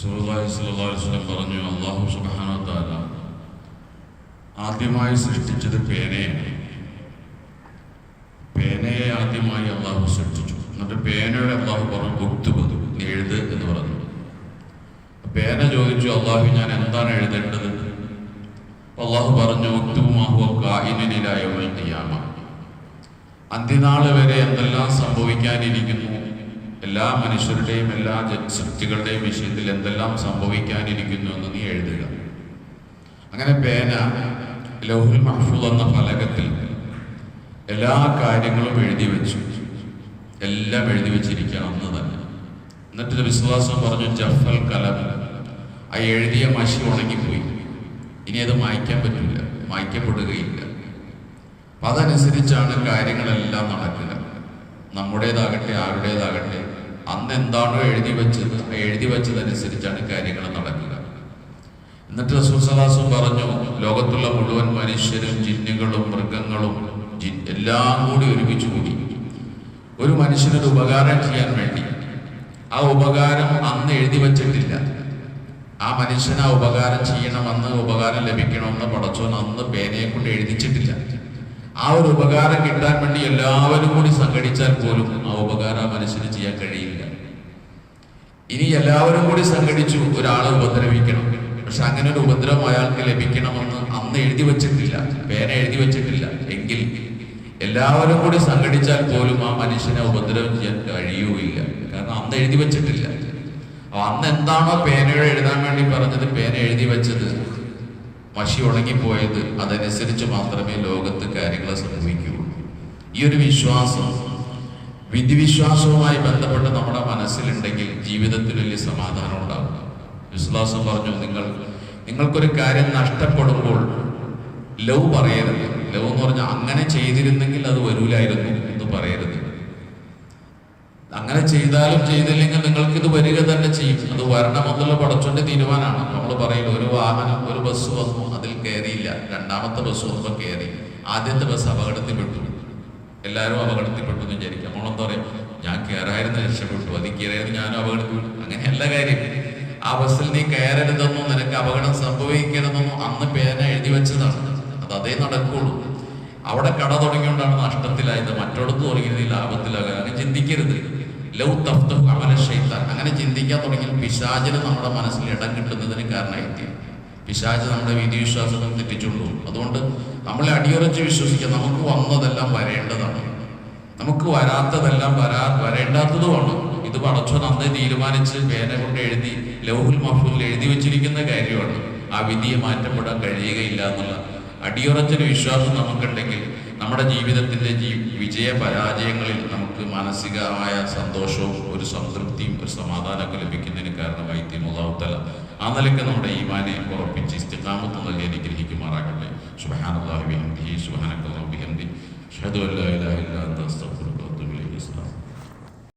സുഹൃത്തായി സുല്ലാസ്ലം പറഞ്ഞു അള്ളാഹു സുബാനത്താല ആദ്യമായി സൃഷ്ടിച്ചത് പേനയാണ്. പേനയെ ആദ്യമായി അള്ളാഹു സൃഷ്ടിച്ചു. എന്നിട്ട് പേനയുടെ അള്ളാഹു പറഞ്ഞു ബുക്തുബത് എഴുത് എന്ന് പറഞ്ഞു. പേന ചോദിച്ചു അള്ളാഹു ഞാൻ എന്താണ് എഴുതേണ്ടത്? അള്ളാഹു പറഞ്ഞു അന്ത്യനാൾ വരെ എന്തെല്ലാം സംഭവിക്കാനിരിക്കുന്നു? എല്ലാ മനുഷ്യരുടെയും എല്ലാ ശക്തികളുടെയും വിഷയത്തിൽ എന്തെല്ലാം സംഭവിക്കാനിരിക്കുന്നു എന്ന് നീ എഴുതുക. അങ്ങനെ പേന ലൗഹുൽ മഹ്ഫൂദ് എന്ന ഫലകത്തിൽ എല്ലാ കാര്യങ്ങളും എഴുതി വെച്ചു. എല്ലാം എഴുതി വെച്ചിരിക്കണം എന്ന് തന്നെ. എന്നിട്ട് വിശ്വാസം പറഞ്ഞു ജഫൽ കലം. ആ എഴുതിയ മഷി ഉണങ്ങിപ്പോയി. ഇനി അത് മായ്ക്കാൻ പറ്റില്ല മായ്ക്കപ്പെടുകയില്ല. അപ്പം അതനുസരിച്ചാണ് കാര്യങ്ങളെല്ലാം നടക്കുക. നമ്മുടേതാകട്ടെ ആരുടേതാകട്ടെ അന്ന് എന്താണോ എഴുതി വെച്ചത് എഴുതി വെച്ചതനുസരിച്ചാണ് കാര്യങ്ങൾ നടക്കുക. എന്നിട്ട് റസൂൽ സലാസും പറഞ്ഞു ലോകത്തുള്ള മുഴുവൻ മനുഷ്യരും ജിന്നുകളും മൃഗങ്ങളും എല്ലാം കൂടി ഒരുമിച്ച് കൂടി ഒരു മനുഷ്യനൊരു ഉപകാരം ചെയ്യാൻ വേണ്ടി. ആ ഉപകാരം അന്ന് എഴുതി വച്ചിട്ടില്ല. ആ മനുഷ്യന് ആ ഉപകാരം ചെയ്യണമെന്ന് ഉപകാരം ലഭിക്കണമെന്ന് പടച്ചോൻ അന്ന് പേനയെ കൊണ്ട് എഴുതിച്ചിട്ടില്ല. ആ ഒരു ഉപകാരം കിട്ടാൻ വേണ്ടി എല്ലാവരും കൂടി സംഘടിച്ചാൽ പോലും ആ ഉപകാരം മനുഷ്യന് ചെയ്യാൻ കഴിയില്ല. ഇനി എല്ലാവരും കൂടി സംഘടിച്ചു ഒരാളെ ഉപദ്രവിക്കണം. പക്ഷെ അങ്ങനെ ഒരു ഉപദ്രവം അയാൾക്ക് ലഭിക്കണമെന്ന് അന്ന് എഴുതി വെച്ചിട്ടില്ല പേന എഴുതി വെച്ചിട്ടില്ല. എങ്കിൽ എല്ലാവരും കൂടി സംഘടിച്ചാൽ പോലും ആ മനുഷ്യനെ ഉപദ്രവം ചെയ്യാൻ കഴിയുകയില്ല കാരണം അന്ന് എഴുതി വെച്ചിട്ടില്ല. അന്ന് എന്താണോ പേനയുടെ എഴുതാൻ വേണ്ടി പറഞ്ഞത് പേന എഴുതി വെച്ചത് മഷി ഉണങ്ങിപ്പോയത് അതനുസരിച്ച് മാത്രമേ ലോകത്ത് കാര്യങ്ങൾ സംഭവിക്കുകയുള്ളൂ. ഈ ഒരു വിശ്വാസം വിധിവിശ്വാസവുമായി ബന്ധപ്പെട്ട് നമ്മുടെ മനസ്സിലുണ്ടെങ്കിൽ ജീവിതത്തിൽ വലിയ സമാധാനം ഉണ്ടാവുക വിശ്വാസം പറഞ്ഞു നിങ്ങൾ നിങ്ങൾക്കൊരു കാര്യം നഷ്ടപ്പെടുമ്പോൾ ലവ് പറയരുത്. ലവ് എന്ന് പറഞ്ഞാൽ അങ്ങനെ ചെയ്തിരുന്നെങ്കിൽ അത് വരൂലായിരുന്നു എന്ന് പറയരുത്. അങ്ങനെ ചെയ്താലും ചെയ്തില്ലെങ്കിൽ നിങ്ങൾക്ക് ഇത് വരിക തന്നെ ചെയ്യും. അത് വരണം വരണമെന്നുള്ള പടച്ചോന്റെ തീരുമാനമാണ്. നമ്മൾ പറയുന്നത് ഒരു വാഹനം ഒരു ബസ് വന്നു അതിൽ കയറിയില്ല രണ്ടാമത്തെ ബസ് വന്നപ്പോൾ കയറി ആദ്യത്തെ ബസ് അപകടത്തിൽപ്പെട്ടു. എല്ലാവരും അപകടത്തിൽപ്പെട്ടു എന്ന് വിചാരിക്കും. നമ്മളെന്താ പറയാ? ഞാൻ കയറായിരുന്നു രക്ഷപ്പെട്ടു. അതിൽ കയറിയത് ഞാനും അപകടത്തിൽപ്പെട്ടു. അങ്ങനെയല്ല കാര്യം. ആ ബസ്സിൽ നീ കയറരുതെന്നോ നിനക്ക് അപകടം സംഭവിക്കരുതെന്നോ അന്ന് പേന എഴുതി വെച്ചതാണ്. അത് അതേ നടക്കുള്ളൂ. അവിടെ കട തുടങ്ങിയോണ്ടാണ് നഷ്ടത്തിലായത്. മറ്റോടത്ത് തുടങ്ങിയത് ലാഭത്തിലാകാൻ അങ്ങനെ ചിന്തിക്കരുത്. ലൗ അങ്ങനെ ചിന്തിക്കാൻ തുടങ്ങിയാൽ പിശാചിന് നമ്മുടെ മനസ്സിൽ ഇടം കിട്ടുന്നതിന് കാരണമായിത്തീരും. പിശാജ് നമ്മുടെ വിധി വിധിവിശ്വാസങ്ങൾ തെറ്റിച്ചുള്ളൂ അതുകൊണ്ട് നമ്മളെ അടിയുറച്ച് വിശ്വസിക്കാം നമുക്ക് വന്നതെല്ലാം വരേണ്ടതാണ്. നമുക്ക് വരാത്തതെല്ലാം വരാ വരേണ്ടാത്തതുമാണ് ഇത് പടച്ചു അന്ന് തീരുമാനിച്ച് പേന കൊണ്ട് എഴുതി ലൗഹുൽ മഹ്ഫൂൽ എഴുതി വെച്ചിരിക്കുന്ന കാര്യമാണ്. ആ വിധിയെ മാറ്റപ്പെടാൻ കഴിയുകയില്ല എന്നുള്ള അടിയുറച്ചൊരു വിശ്വാസം നമുക്കുണ്ടെങ്കിൽ നമ്മുടെ ജീവിതത്തിന്റെ ജീ വിജയ പരാജയങ്ങളിൽ നമുക്ക് മാനസികമായ സന്തോഷവും ഒരു സംതൃപ്തിയും ഒരു സമാധാനമൊക്കെ ലഭിക്കുന്നതിന് കാരണമായി മുതാവുത്തല ആ നിലയ്ക്ക് നമ്മുടെ ഈമാനെ ഉറപ്പിച്ച് ഇസ്തിഖാമത്ത് നൽകി അനുഗ്രഹിക്കുമാറാകട്ടെ. സുബഹാനല്ലാഹി അഭിഹന്തി സുബ്ഹാനക്കല്ലാഹു അഭിഹന്തി ഷഹദ് അല്ലാ